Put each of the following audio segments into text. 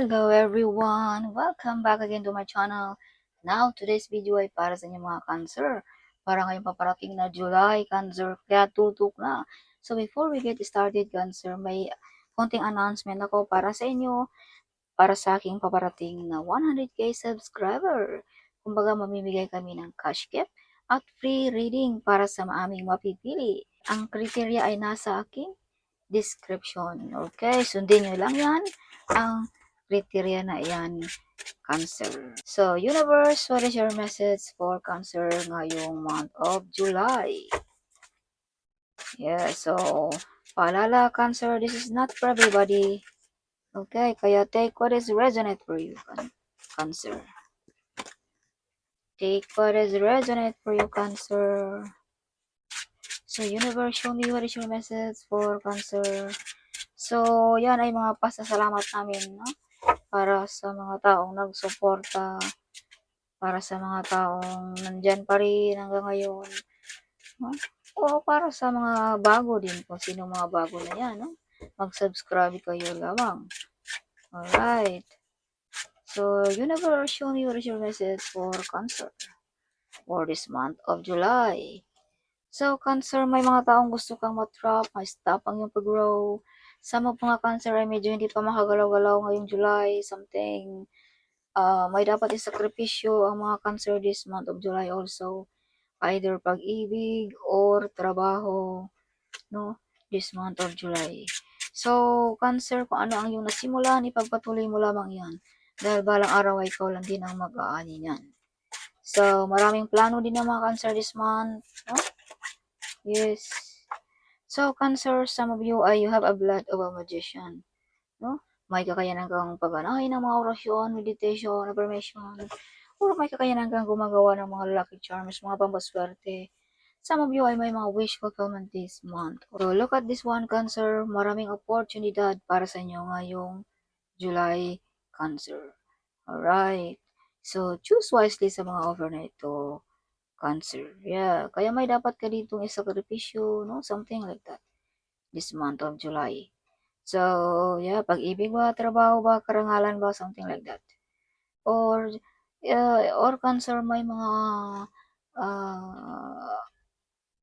Hello everyone! Welcome back again to my channel. Now, today's video ay para sa inyong mga cancer. Para ngayong paparating na July, cancer, kaya tutok na. So before we get started, cancer, may konting announcement ako para sa inyo, para sa aking paparating na 100k subscriber. Kumbaga, mamimigay kami ng cash gift at free reading para sa maaming mapipili. Ang kriteria ay nasa aking description. Okay, sundin nyo lang yan. Ang criteria na yan, Cancer. So, Universe, what is your message for Cancer ngayong month of July? Yeah, so, paalala, Cancer, this is not for everybody. Okay, kaya take what is resonate for you, Can- Cancer. Take what is resonate for you, Cancer. So, Universe, show me what is your message for Cancer. So, yan ay mga pasasalamat namin, no? Para sa mga taong nagsuporta, para sa mga taong nandyan pa rin hanggang ngayon? O para sa mga bago din po, sino mga bago na yan, no? Mag-subscribe kayo lamang. Alright. So, Universe, your message for Cancer for this month of July. So, Cancer, may mga taong gusto kang matrap, ma-stop ang iyong pag-grow. Some of mga Cancer ay medyo hindi pa makagalaw-galaw ngayong July, something. ah may dapat isakripisyo ang mga Cancer this month of July also. Either pag-ibig or trabaho, no? This month of July. So, Cancer, kung ano ang iyong nasimulan, ipagpatuloy mo lamang yan. Dahil balang araw ay ikaw lang din ang mag-aani niyan. So, maraming plano din ng mga Cancer this month, no? Yes. So, Cancer, some of you ay you have a blood of a magician. No? May kakayanan kang pagganahin ng mga orasyon, meditation, affirmation, or may kakayanan kang gumagawa ng mga lucky charms, mga pampaswerte. Some of you ay may mga wish fulfillment this month. So, look at this one, Cancer. Maraming oportunidad para sa inyo ngayong July, Cancer. Alright. So, choose wisely sa mga offer na ito. Cancer. Yeah. Kaya may dapat ka ditong isakripisyo, no? Something like that. This month of July. So, yeah, pag-ibig ba, trabaho ba, karangalan ba, something like that. Or, uh, or cancer, may mga, uh,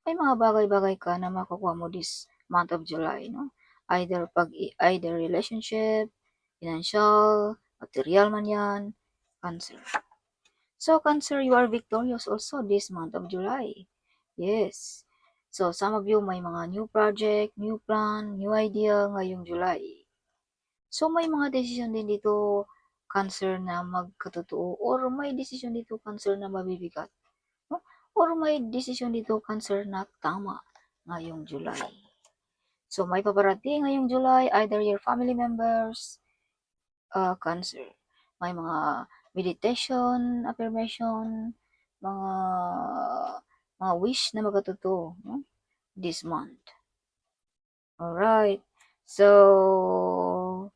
may mga bagay-bagay ka na makukuha mo this month of July, no? Either pag, either relationship, financial, material man yan, cancer. So, Cancer, you are victorious also this month of July. Yes. So, some of you may mga new project, new plan, new idea ngayong July. So, may mga decision din dito, Cancer, na magkatotoo or may decision dito, Cancer, na mabibigat. Or may decision dito, Cancer, na tama ngayong July. So, may paparating ngayong July, either your family members, uh, Cancer. May mga meditation, affirmation, mga mga wish na magkatotoo no? this month. Alright. So,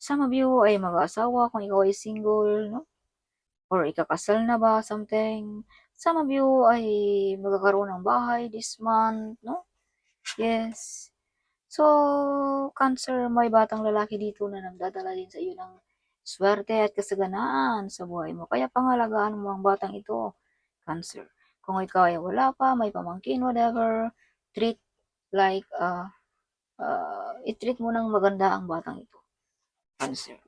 some of you ay mag-asawa kung ikaw ay single, no? Or ikakasal na ba, something. Some of you ay magkakaroon ng bahay this month, no? Yes. So, Cancer, may batang lalaki dito na nagdadala din sa iyo ng swerte at kasaganaan sa buhay mo. Kaya pangalagaan mo ang batang ito, Cancer. Kung ikaw ay wala pa, may pamangkin, whatever, treat like, uh, uh, i-treat mo ng maganda ang batang ito, Cancer.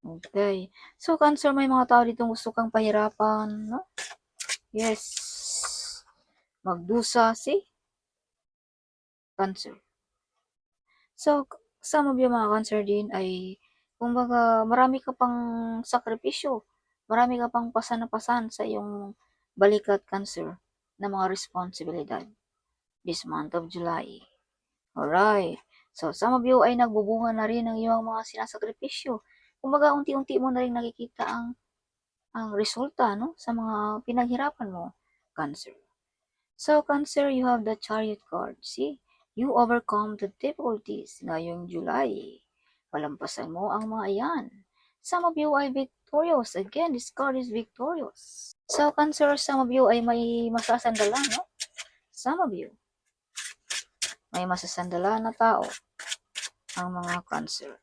Okay. So, Cancer, may mga tao dito gusto kang pahirapan, no? Yes. Magdusa, see? Cancer. So, some of you mga Cancer din ay kumbaga, marami ka pang sakripisyo, marami ka pang pasan-pasan sa iyong balikat cancer na mga responsibilidad this month of July. Alright. So, some of you ay nagbubunga na rin ng iyong mga sinasakripisyo. Kumbaga, unti-unti mo na rin nakikita ang ang resulta no sa mga pinaghirapan mo, Cancer. So, Cancer, you have the Chariot card. See? You overcome the difficulties ngayong July palampasan mo ang mga yan. Some of you ay victorious. Again, this card is victorious. So, Cancer, some of you ay may masasandalan, no? Some of you. May masasandalan na tao. Ang mga Cancer.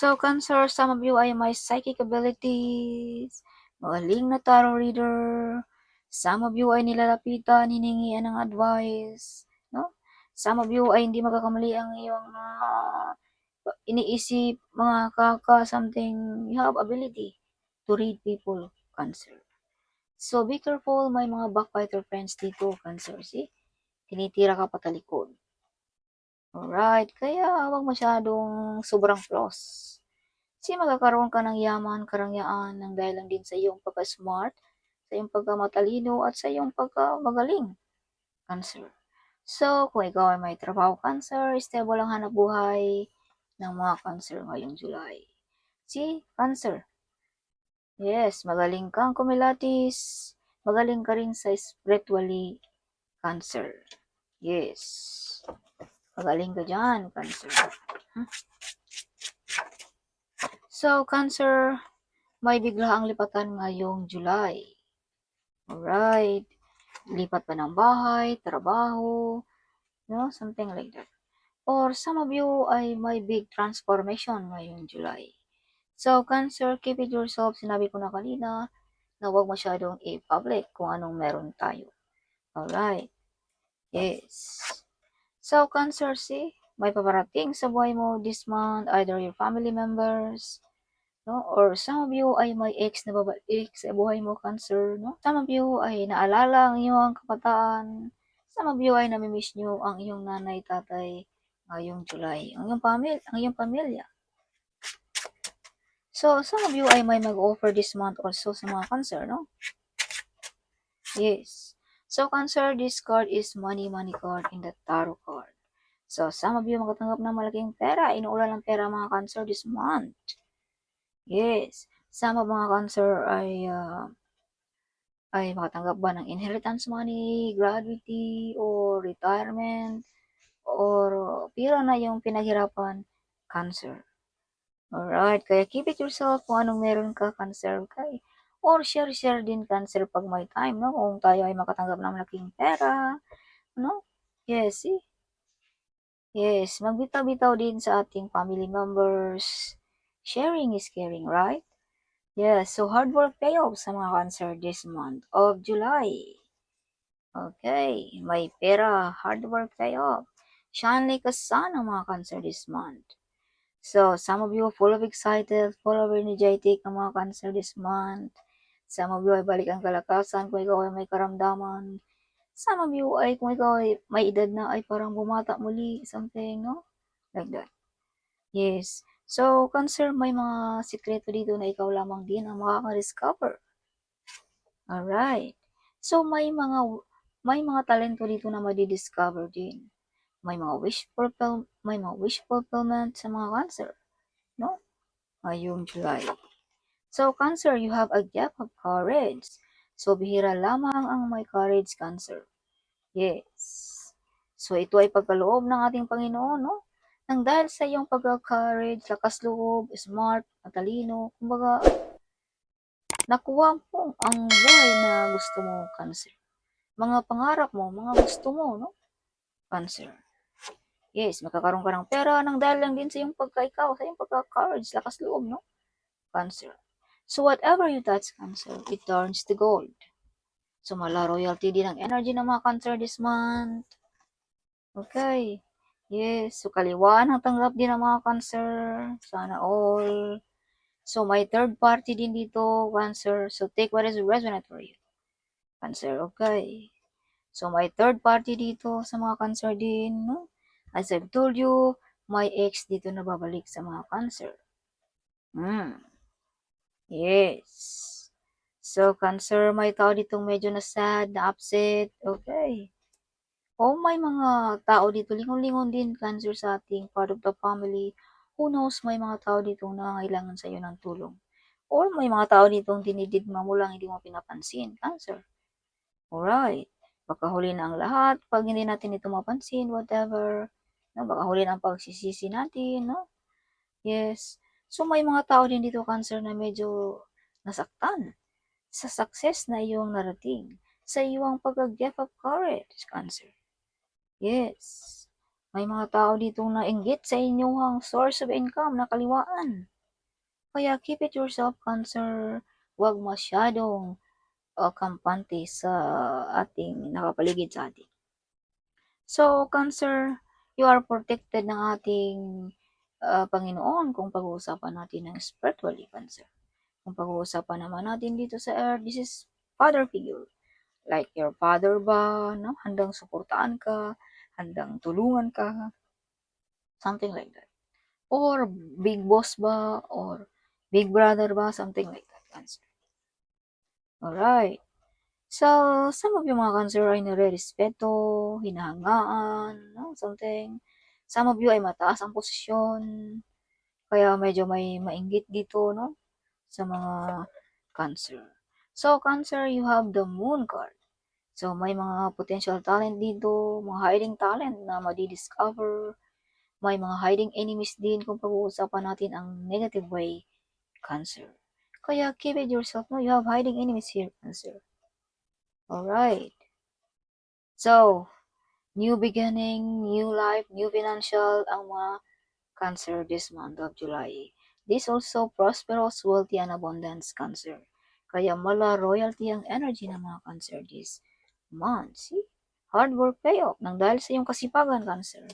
So, Cancer, some of you ay may psychic abilities, magaling na tarot reader, some of you ay nilalapitan, hiningian ng advice? Some of you ay hindi magkakamali ang iyong ah, iniisip, mga kaka, something, you have ability to read people, Cancer. So, be careful, may mga backbiter friends dito, Cancer, see? Tinitira ka patalikod. Alright, kaya huwag masyadong sobrang close. Kasi magkakaroon ka ng yaman, karangyaan ng dahil lang din sa iyong pagka-smart, sa iyong pagkamatalino, at sa iyong pagkamagaling. Cancer. So, kung ikaw ay may trabaho cancer, stable ang hanap buhay ng mga cancer ngayong July. See, cancer. Yes, magaling kang kumilatis. Magaling ka rin sa spiritually cancer. Yes. Magaling ka dyan, cancer. Hmm? So, cancer, may bigla ang lipatan ngayong July. Alright. Lipat pa ng bahay, trabaho, no? Something like that. Or some of you ay may big transformation ngayong July. So, Cancer, keep it yourself. Sinabi ko na kanina na huwag masyadong i-public kung anong meron tayo. Alright. Yes. So, Cancer, see, may paparating sa buhay mo this month, either your family members, no? Or some of you ay may ex na babalik sa buhay mo, Cancer, no? Some of you ay naalala ang iyong kabataan. Some of you ay namimiss nyo ang iyong nanay, tatay ngayong July. Ang iyong pamilya, ang iyong pamilya. So, some of you ay may mag-offer this month also sa mga Cancer, no? Yes. So, Cancer, this card is money, money card in the tarot card. So, some of you makatanggap ng malaking pera. Inuulan ng pera mga Cancer this month. Yes. Of mga Cancer ay uh, ay makatanggap ba ng inheritance money, gratuity, or retirement, or pira na yung pinaghirapan, Cancer. Alright, kaya keep it yourself kung anong meron ka, Cancer, okay? Or share-share din, Cancer, pag may time, no? Kung tayo ay makatanggap ng malaking pera, no? Yes, see? Yes, magbitaw-bitaw din sa ating family members. Sharing is caring, right? Yes, so hard work payoff sa mga Cancer this month of July. Okay, may pera, hard work payoff. Shine like a sun ang mga Cancer this month. So, some of you are full of excited, full of energetic ang mga Cancer this month. Some of you ay balik ang kalakasan kung ikaw ay may karamdaman. Some of you ay kung ikaw ay may edad na ay parang bumata muli, something, no? Like that. Yes. So, Cancer, may mga sikreto dito na ikaw lamang din ang makaka-discover. Alright. So, may mga may mga talento dito na madi-discover din. May mga wish fulfill, may mga wish fulfillment sa mga Cancer, no? Ngayong July. So, Cancer, you have a gift of courage. So, bihira lamang ang may courage, Cancer. Yes. So, ito ay pagkaloob ng ating Panginoon, no? Nang dahil sa iyong pagka-courage, lakas loob, smart, matalino, kumbaga, nakuha mo ang buhay na gusto mo, Cancer. Mga pangarap mo, mga gusto mo, no? Cancer. Yes, magkakaroon ka ng pera nang dahil lang din sa iyong pagka-ikaw, sa iyong pagka-courage, lakas loob, no? Cancer. So, whatever you touch, Cancer, it turns to gold. So, mala royalty din ang energy ng mga Cancer this month. Okay. Yes. So, kaliwaan ang tanggap din ng mga Cancer. Sana all. So, may third party din dito, Cancer. So, take what is resonant for you. Cancer, okay. So, may third party dito sa mga Cancer din, no? As I've told you, may ex dito na babalik sa mga Cancer. Hmm. Yes. So, Cancer, may tao ditong medyo na sad, na upset. Okay. O may mga tao dito, lingon-lingon din, Cancer, sa ating part of the family. Who knows, may mga tao dito na nangailangan sa iyo ng tulong. Or may mga tao ditong dinididma mo lang, hindi mo pinapansin, Cancer. Alright. Baka huli na ang lahat. Pag hindi natin ito mapansin, whatever. No? Baka huli na ang pagsisisi natin, no? Yes. So, may mga tao din dito, Cancer, na medyo nasaktan sa success na iyong narating, sa iyong pag-gift of courage, Cancer. Yes. May mga tao dito na inggit sa inyong source of income na kaliwaan. Kaya keep it yourself, Cancer. Huwag masyadong uh, kampante sa ating nakapaligid sa atin. So, Cancer, you are protected ng ating uh, Panginoon kung pag-uusapan natin ng spiritually, Cancer. Kung pag-uusapan naman natin dito sa earth, this is father figure. Like your father ba, no? handang suportaan ka, handang tulungan ka, something like that. Or big boss ba, or big brother ba, something like that, Cancer. Alright. So, some of yung mga cancer ay nare-respeto, hinahangaan, no? something. Some of you ay mataas ang posisyon, kaya medyo may mainggit dito, no? Sa mga cancer. So, cancer, you have the moon card. So, may mga potential talent dito, mga hiding talent na madi-discover. May mga hiding enemies din kung pag-uusapan natin ang negative way, cancer. Kaya keep it yourself, no? You have hiding enemies here, cancer. Alright. So, new beginning, new life, new financial ang mga cancer this month of July. This also prosperous, wealthy, and abundance cancer. Kaya mala royalty ang energy ng mga cancer this month. See? Hard work payoff nang dahil sa iyong kasipagan, cancer.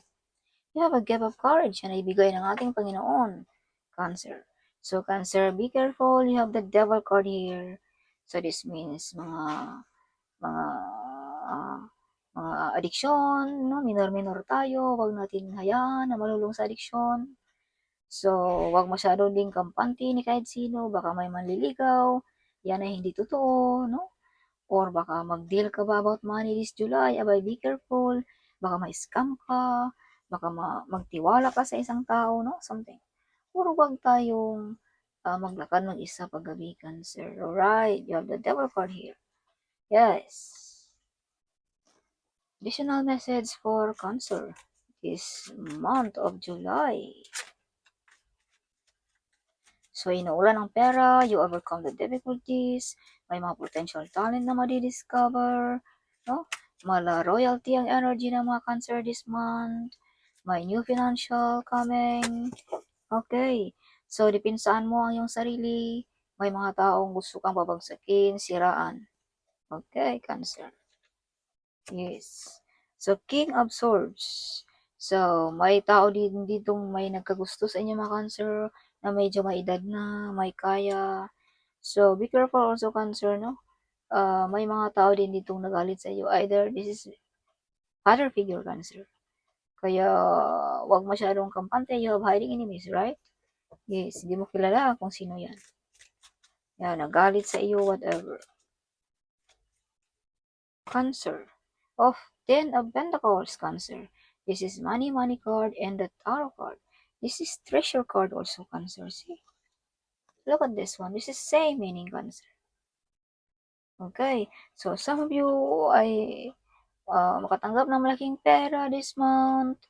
You have a gift of courage na ibigay ng ating Panginoon, cancer. So, cancer, be careful. You have the devil card here. So, this means mga mga uh, mga addiction, no? minor-minor tayo, wag natin hayaan na malulong sa addiction. So, wag masyado ding kampante ni kahit sino, baka may manliligaw, yan ay hindi totoo, no? Or baka mag-deal ka ba about money this July, abay be careful, baka ma-scam ka, baka ma- magtiwala ka sa isang tao, no? Something. Puro wag tayong uh, maglakad ng isa paggabi, cancer. Alright, you have the devil card here. Yes. Additional message for Cancer this month of July. So, inuulan ng pera, you overcome the difficulties, may mga potential talent na madi-discover, no? Mala royalty ang energy ng mga Cancer this month, may new financial coming, okay. So, dipinsaan mo ang iyong sarili, may mga taong gusto kang babagsakin, siraan. Okay, Cancer. Yes. So, King of Swords. So, may tao din ditong may nagkagusto sa inyo mga Cancer na medyo may edad na, may kaya. So, be careful also Cancer, no? Uh, may mga tao din ditong nagalit sa iyo. Either this is father figure Cancer. Kaya, wag masyadong kampante. You have hiding enemies, right? Yes, hindi mo kilala kung sino yan. Yan, nagalit sa iyo, whatever. Cancer. Of Ten of Pentacles, Cancer. This is money, money card, and the tarot card. This is treasure card also, Cancer. See? Look at this one. This is same meaning, Cancer. Okay. So, some of you ay uh, makatanggap ng malaking pera this month.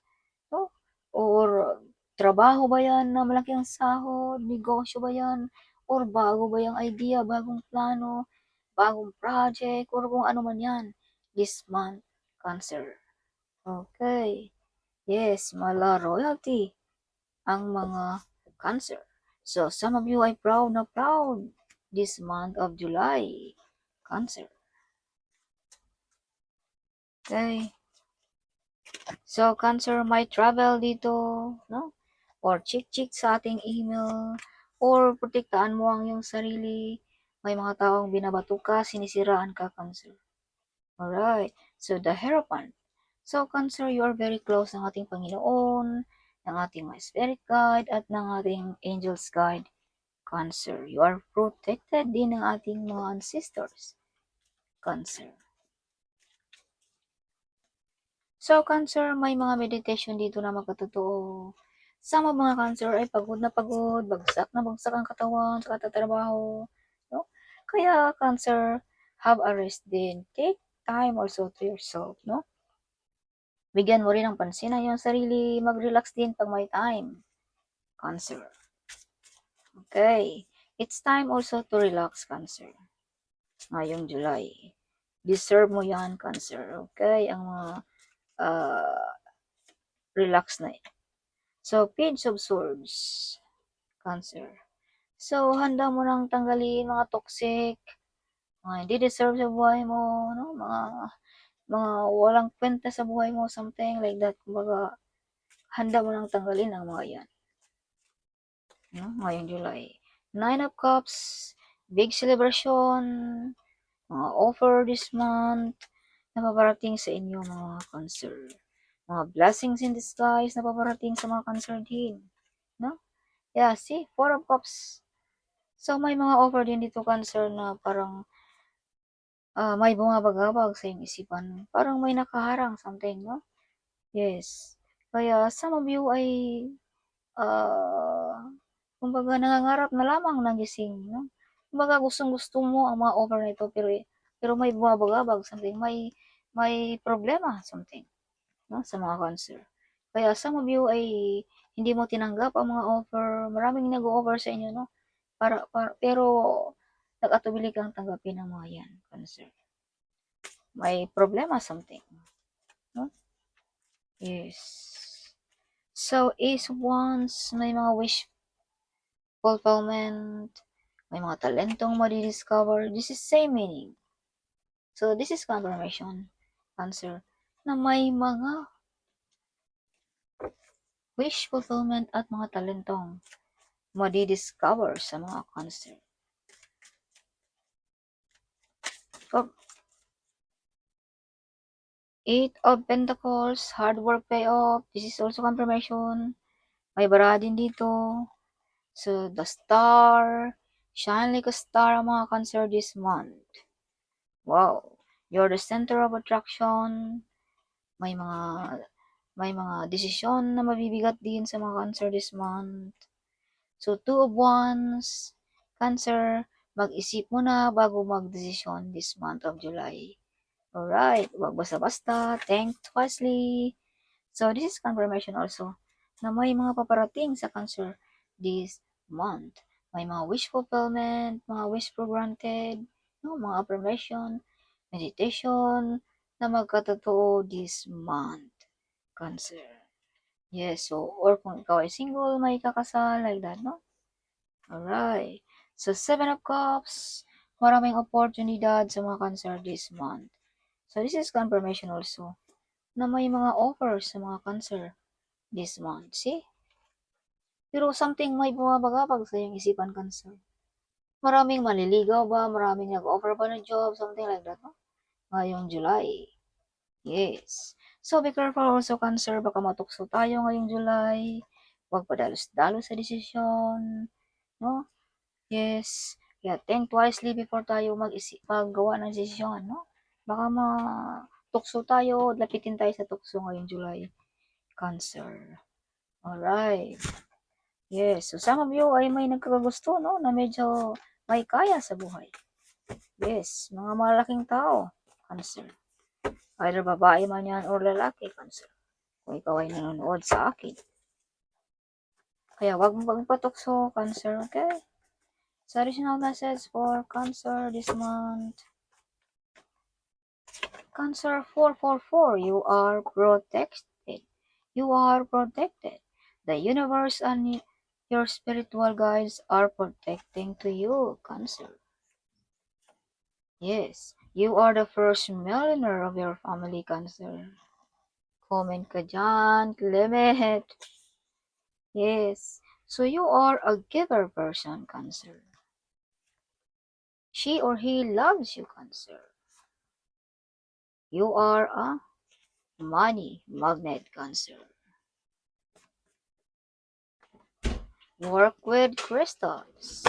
No? Or trabaho ba yan na malaki ang sahod? Negosyo ba yan? Or bago ba yung idea, bagong plano, bagong project, or kung ano man yan this month, Cancer. Okay. Yes, mala royalty ang mga Cancer. So, some of you ay proud na proud this month of July, Cancer. Okay. So, Cancer might travel dito, no? Or chick-chick sa ating email. Or protektaan mo ang iyong sarili. May mga taong binabato ka, sinisiraan ka, Cancer. Alright. So, the Hierophant. So, Cancer, you are very close ng ating Panginoon, ng ating mga spirit guide, at ng ating angels guide. Cancer, you are protected din ng ating mga ancestors. Cancer. So, Cancer, may mga meditation dito na magkatotoo. Sa mga Cancer ay pagod na pagod, bagsak na bagsak ang katawan sa katatrabaho. No? Kaya, Cancer, have a rest din. Take time also to yourself, no? Bigyan mo rin ng pansin ang iyong sarili. Mag-relax din pag may time. Cancer. Okay. It's time also to relax, Cancer. Ngayong July. Deserve mo yan, Cancer. Okay? Ang mga uh, relax na yan. So, Page of Swords. Cancer. So, handa mo nang tanggalin mga toxic, mga hindi deserve sa buhay mo, no? Mga, mga walang kwenta sa buhay mo, something like that. Kumbaga, handa mo nang tanggalin ang mga yan. No? Ngayong July. Nine of Cups, big celebration, mga offer this month, na paparating sa inyo mga cancer. Mga blessings in disguise na paparating sa mga cancer din. No? Yeah, see? Four of Cups. So, may mga offer din dito cancer na parang ah, may bumabagabag sa iyong isipan. Parang may nakaharang something, no? Yes. Kaya some of you ay ah, kumbaga nangangarap na lamang ng gising, no? Kumbaga gustong-gusto mo ang mga offer na ito pero pero may bumabagabag something, may may problema something, no? Sa mga cancer. Kaya some of you ay hindi mo tinanggap ang mga offer, maraming nag-o-offer sa inyo, no? Para, para pero nag-atubili kang tanggapin ang mga yan, cancer. May problema something, no? Yes. So, of Wands, may mga wish fulfillment, may mga talentong madidiscover. This is same meaning. So, this is confirmation, Cancer, na may mga wish fulfillment at mga talentong madidiscover sa mga Cancer. Pag Eight of Pentacles, hard work payoff. This is also confirmation. May bara din dito. So, the star, shine like a star ang mga cancer this month. Wow. You're the center of attraction. May mga may mga desisyon na mabibigat din sa mga cancer this month. So, two of wands, cancer, mag-isip muna bago mag-desisyon this month of July. Alright, wag basta-basta, think wisely. So, this is confirmation also na may mga paparating sa cancer this month. May mga wish fulfillment, mga wish for granted, no, mga affirmation, meditation na magkatotoo this month. Cancer. Yes, so, or kung ikaw ay single, may kakasal, like that, no? Alright. So, Seven of Cups, maraming oportunidad sa mga cancer this month. So, this is confirmation also na may mga offers sa mga cancer this month. See? Pero something may bumabagabag sa iyong isipan cancer. Maraming maliligaw ba? Maraming nag-offer ba ng job? Something like that, no? Ngayong July. Yes. So, be careful also, Cancer. Baka matukso tayo ngayong July. Huwag padalos-dalos sa desisyon. No? Yes. Kaya think wisely before tayo mag-isip, maggawa ng desisyon, no? Baka matukso tayo, lapitin tayo sa tukso ngayong July. Cancer. Alright. Yes. So, some of you ay may nagkakagusto, no? Na medyo may kaya sa buhay. Yes. Mga malaking tao. Cancer. Either babae man yan or lalaki. Cancer. Kung ikaw ay nanonood sa akin. Kaya wag mo magpatukso, Cancer. Okay? So, additional message for Cancer this month. Cancer 444, you are protected. You are protected. The universe and your spiritual guides are protecting to you, Cancer. Yes, you are the first millionaire of your family, Cancer. Comment ka dyan. Yes, so you are a giver person, Cancer. She or he loves you, Cancer. You are a money magnet, Cancer. Work with crystals.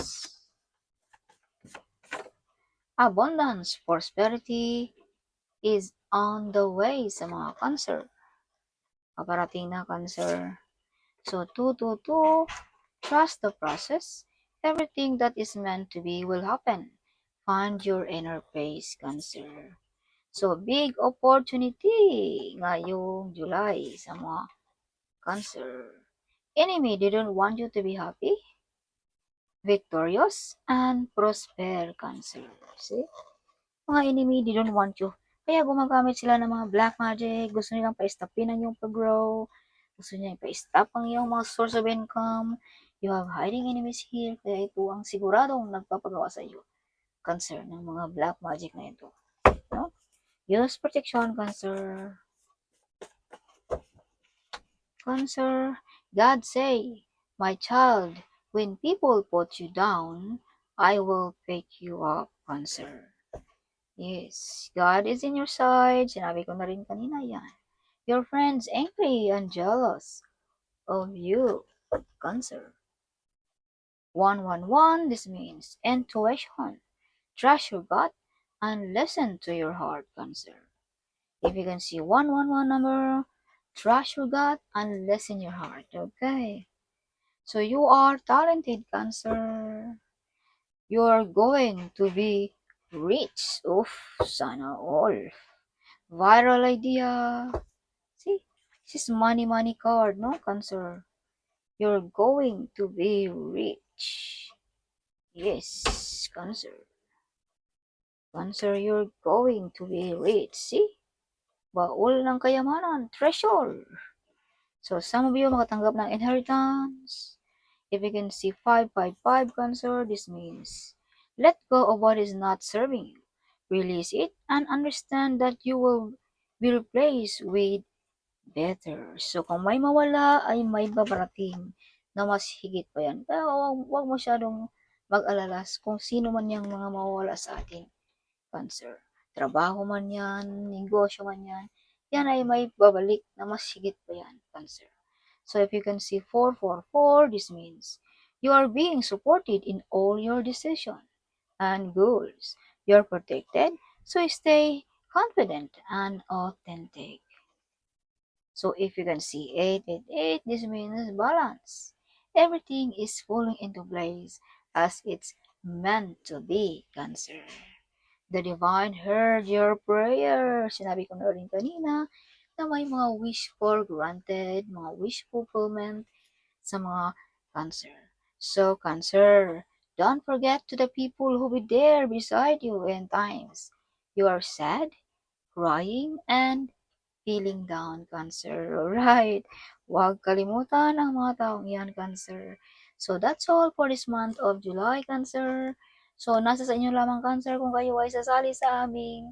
Abundance, prosperity is on the way sa mga Cancer. Paparating na Cancer. So, 222, trust the process. Everything that is meant to be will happen. Find your inner peace, Cancer. So, big opportunity ngayong July sa mga Cancer. Enemy didn't want you to be happy, victorious, and prosper, Cancer. See? Mga enemy didn't want you. Kaya gumagamit sila ng mga black magic. Gusto nilang pa-stopin ang iyong pag-grow. Gusto nilang pa-stop ang iyong mga source of income. You have hiding enemies here, kaya ito ang siguradong nagpapagawa sa iyo. Cancer ng mga black magic na ito. No? Use protection, Cancer. Cancer, God say, My child, when people put you down, I will pick you up, Cancer. Yes, God is in your side. Sinabi ko na rin kanina yan. Your friends angry and jealous of you, Cancer. 111, this means intuition. Trust your gut and listen to your heart, Cancer. If you can see 111 number, trust your gut and listen your heart. Okay. So you are talented, Cancer. You are going to be rich. Oof, sana all. Viral idea. See, this is money, money card, no, Cancer? You're going to be rich. Yes, Cancer. Cancer, you're going to be rich. See? Baul ng kayamanan, treasure. So, some of you makatanggap ng inheritance. If you can see 555 Cancer, this means let go of what is not serving you. Release it and understand that you will be replaced with better. So, kung may mawala, ay may babarating na mas higit pa yan. Kaya wag, wag masyadong mag-alala kung sino man yung mga mawawala sa atin. Cancer. Trabaho man yan, negosyo man yan, yan ay may babalik na mas higit pa yan. Cancer. So, if you can see 444, this means you are being supported in all your decisions and goals. You're protected, so stay confident and authentic. So if you can see 888, this means balance. Everything is falling into place as it's meant to be, Cancer. The divine heard your prayer. Sinabi ko na rin kanina na may mga wish for granted, mga wish fulfillment sa mga Cancer. So, Cancer, don't forget to the people who be there beside you in times you are sad, crying, and feeling down, Cancer. Alright. Huwag kalimutan ang mga taong iyan, Cancer. So, that's all for this month of July, Cancer. So, nasa sa inyo lamang, Cancer, kung kayo ay sasali sa aming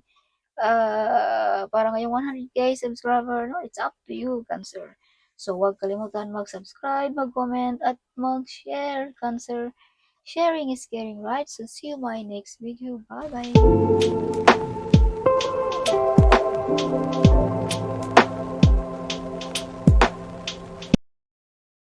uh, para ngayong 100k subscriber, no? It's up to you, Cancer. So, huwag kalimutan mag-subscribe, mag-comment, at mag-share, Cancer. Sharing is caring, right? So, see you my next video. Bye-bye!